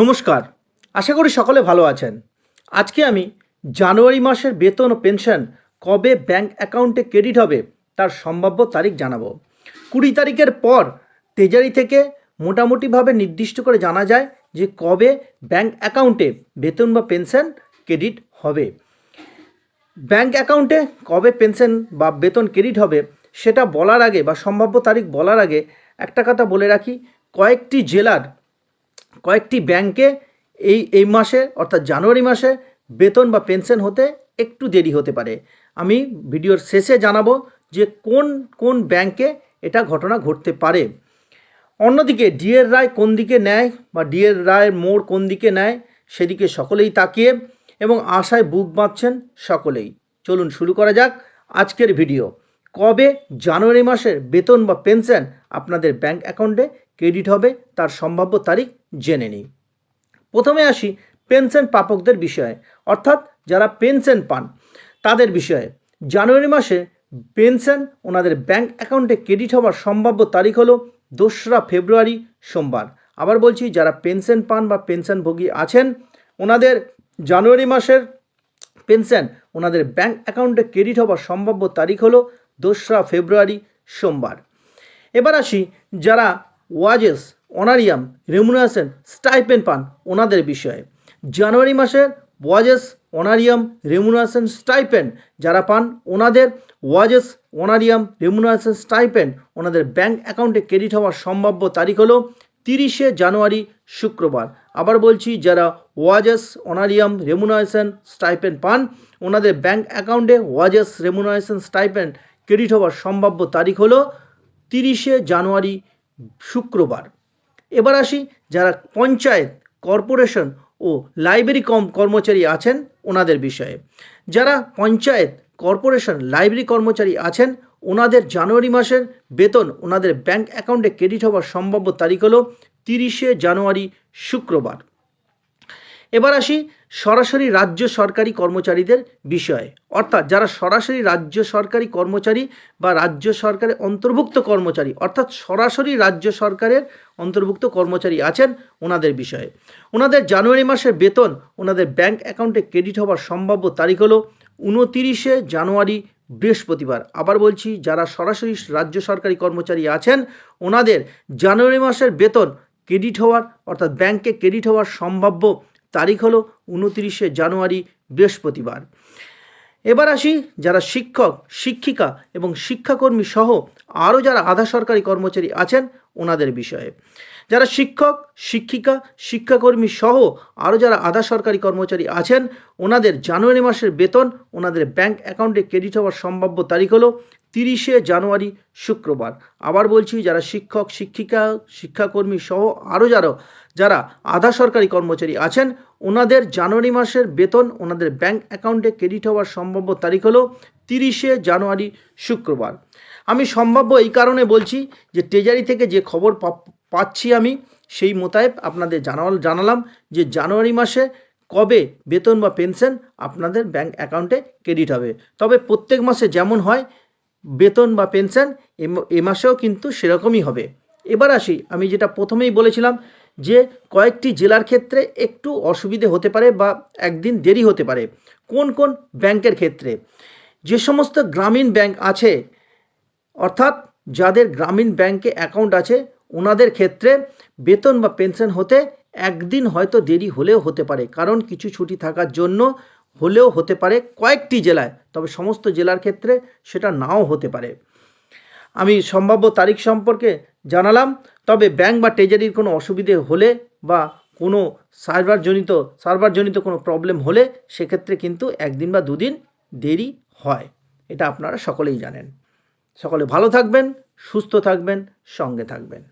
নমস্কার। আশা করি সকলে ভালো আছেন। আজকে আমি জানুয়ারি মাসের বেতন ও পেনশন কবে ব্যাংক অ্যাকাউন্টে ক্রেডিট হবে তার সম্ভাব্য তারিখ জানাব। কুড়ি তারিখের পর তেজারি থেকে মোটামুটিভাবে নির্দিষ্ট করে জানা যায় যে কবে ব্যাংক অ্যাকাউন্টে বেতন বা পেনশন ক্রেডিট হবে। ব্যাংক অ্যাকাউন্টে কবে পেনশন বা বেতন ক্রেডিট হবে সেটা বলার আগে বা সম্ভাব্য তারিখ বলার আগে একটা কথা বলে রাখি, কয়েকটি জেলার কয়েকটি ব্যাংকে এই এই মাসে, অর্থাৎ জানুয়ারি মাসে বেতন বা পেনশন হতে একটু দেরি হতে পারে। আমি ভিডিওর শেষে জানাব যে কোন কোন ব্যাংকে এটা ঘটনা ঘটতে পারে। অন্যদিকে ডিএর রায় কোন দিকে নেয় বা ডিএর রায়ের মোড় কোন দিকে নেয় সেদিকে সকলেই তাকিয়ে এবং আশায় বুক বাঁধছেন সকলেই। চলুন শুরু করা যাক আজকের ভিডিও। কবে জানুয়ারি মাসের বেতন বা পেনশন আপনাদের ব্যাংক অ্যাকাউন্টে ক্রেডিট হবে, তার সম্ভাব্য তারিখ জেনে নিই। প্রথমে আসি পেনশন প্রাপকদের বিষয়ে, অর্থাৎ যারা পেনশন পান, তাদের বিষয়ে। জানুয়ারি মাসে পেনশন ওনাদের ব্যাংক অ্যাকাউন্টে ক্রেডিট হওয়ার সম্ভাব্য তারিখ হলো দোসরা ফেব্রুয়ারি, সোমবার। আবার বলছি, যারা পেনশন পান বা পেনশনভোগী আছেন, ওনাদের জানুয়ারি মাসের পেনশন ওনাদের ব্যাংক অ্যাকাউন্টে ক্রেডিট হওয়ার সম্ভাব্য তারিখ হলো দোসরা ফেব্রুয়ারি, সোমবার। এবার আসি যারা ওয়াজেস, অনারিয়াম রেমুনারেশন স্টাইপেন পান ওনাদের বিষয়ে। জানুয়ারি মাসের ওয়াজেস, অনারিয়াম রেমুনারেশন স্টাইপেন্ড যারা পান ওনাদের ওয়াজেস, অনারিয়াম রেমুনারেশন স্টাইপেন্ড ওনাদের ব্যাংক অ্যাকাউন্টে ক্রেডিট হওয়ার সম্ভাব্য তারিখ হলো তিরিশে জানুয়ারি শুক্রবার। আবার বলছি, যারা ওয়াজেস, অনারিয়াম রেমুনারেশন স্টাইপেন্ড পান, ওনাদের ব্যাংক অ্যাকাউন্টে ওয়াজেস রেমুনারেশন স্টাইপেন্ড ক্রেডিট হওয়ার সম্ভাব্য তারিখ হলো তিরিশে জানুয়ারি শুক্রবার। এবার আসি যারা পঞ্চায়েত, কর্পোরেশন ও লাইব্রেরি কম কর্মচারী আছেন ওনাদের বিষয়ে। যারা পঞ্চায়েত, কর্পোরেশন, লাইব্রেরি কর্মচারী আছেন ওনাদের জানুয়ারি মাসের বেতন ওনাদের ব্যাংক অ্যাকাউন্টে ক্রেডিট হওয়ার সম্ভাব্য তারিখ হলো তিরিশে জানুয়ারি শুক্রবার। এবার আসি সরাসরি রাজ্য সরকারি কর্মচারীদের বিষয়ে। অর্থাৎ যারা সরাসরি রাজ্য সরকারি কর্মচারী বা রাজ্য সরকারের অন্তর্ভুক্ত কর্মচারী, অর্থাৎ সরাসরি রাজ্য সরকারের অন্তর্ভুক্ত কর্মচারী আছেন ওনাদের বিষয়ে। ওনাদের জানুয়ারি মাসের বেতন, ওনাদের ব্যাংক অ্যাকাউন্টে ক্রেডিট হওয়ার সম্ভাব্য তারিখ হলো উনতিরিশে জানুয়ারি বৃহস্পতিবার। আবার বলছি, যারা সরাসরি রাজ্য সরকারি কর্মচারী আছেন, ওনাদের জানুয়ারি মাসের বেতন ক্রেডিট হওয়ার, অর্থাৎ ব্যাংকে ক্রেডিট হওয়ার সম্ভাব্য তারিখ হলো উনতিরিশে জানুয়ারি বৃহস্পতিবার। এবার আসি যারা শিক্ষক শিক্ষিকা এবং শিক্ষাকর্মী সহ আরও যারা আধা সরকারি কর্মচারী আছেন ওনাদের বিষয়ে। যারা শিক্ষক, শিক্ষিকা, শিক্ষাকর্মী সহ আরও যারা আধা সরকারি কর্মচারী আছেন, ওনাদের জানুয়ারি মাসের বেতন, ওনাদের ব্যাংক অ্যাকাউন্টে ক্রেডিট হওয়ার সম্ভাব্য তারিখ হলো তিরিশে জানুয়ারি শুক্রবার। আবার বলছি, যারা শিক্ষক, শিক্ষিকা, শিক্ষাকর্মী সহ আরও যারা যারা আধা সরকারি কর্মচারী আছেন, ওনাদের জানুয়ারি মাসের বেতন, ওনাদের ব্যাংক অ্যাকাউন্টে ক্রেডিট হওয়ার সম্ভাব্য তারিখ হলো তিরিশে জানুয়ারি শুক্রবার। আমি সম্ভাব্য এই কারণে বলছি যে ট্রেজারি থেকে যে খবর পাচ্ছি আমি, সেই মোতায়েব আপনাদের জানাল, জানালাম যে জানুয়ারি মাসে কবে বেতন বা পেনশন আপনাদের ব্যাংক অ্যাকাউন্টে ক্রেডিট হবে। তবে প্রত্যেক মাসে যেমন হয়, বেতন বা পেনশন এ মাসেও কিন্তু সেরকমই হবে। এবার আসি, আমি যেটা প্রথমেই বলেছিলাম যে কয়েকটি জেলার ক্ষেত্রে একটু অসুবিধে হতে পারে বা একদিন দেরি হতে পারে। কোন কোন ব্যাংকের ক্ষেত্রে? যে সমস্ত গ্রামীণ ব্যাংক আছে, অর্থাৎ যাদের গ্রামীণ ব্যাংকে অ্যাকাউন্ট আছে, ওনাদের ক্ষেত্রে বেতন বা পেনশন হতে একদিন হয়তো দেরি হলেও হতে পারে। কারণ কিছু ছুটি থাকার জন্য হলেও হতে পারে কয়েকটি জেলায়, তবে সমস্ত জেলার ক্ষেত্রে সেটা নাও হতে পারে। আমি সম্ভাব্য তারিখ সম্পর্কে জানালাম, তবে ব্যাংক বা ট্রেজারির কোনো অসুবিধে হলে বা কোনো সার্ভারজনিত সার্ভারজনিত কোনো প্রবলেম হলে সেক্ষেত্রে কিন্তু একদিন বা দুদিন দেরি হয়। এটা আপনারা সকলেই জানেন। সকলে ভালো থাকবেন সুস্থ থাকবেন সঙ্গে থাকবেন।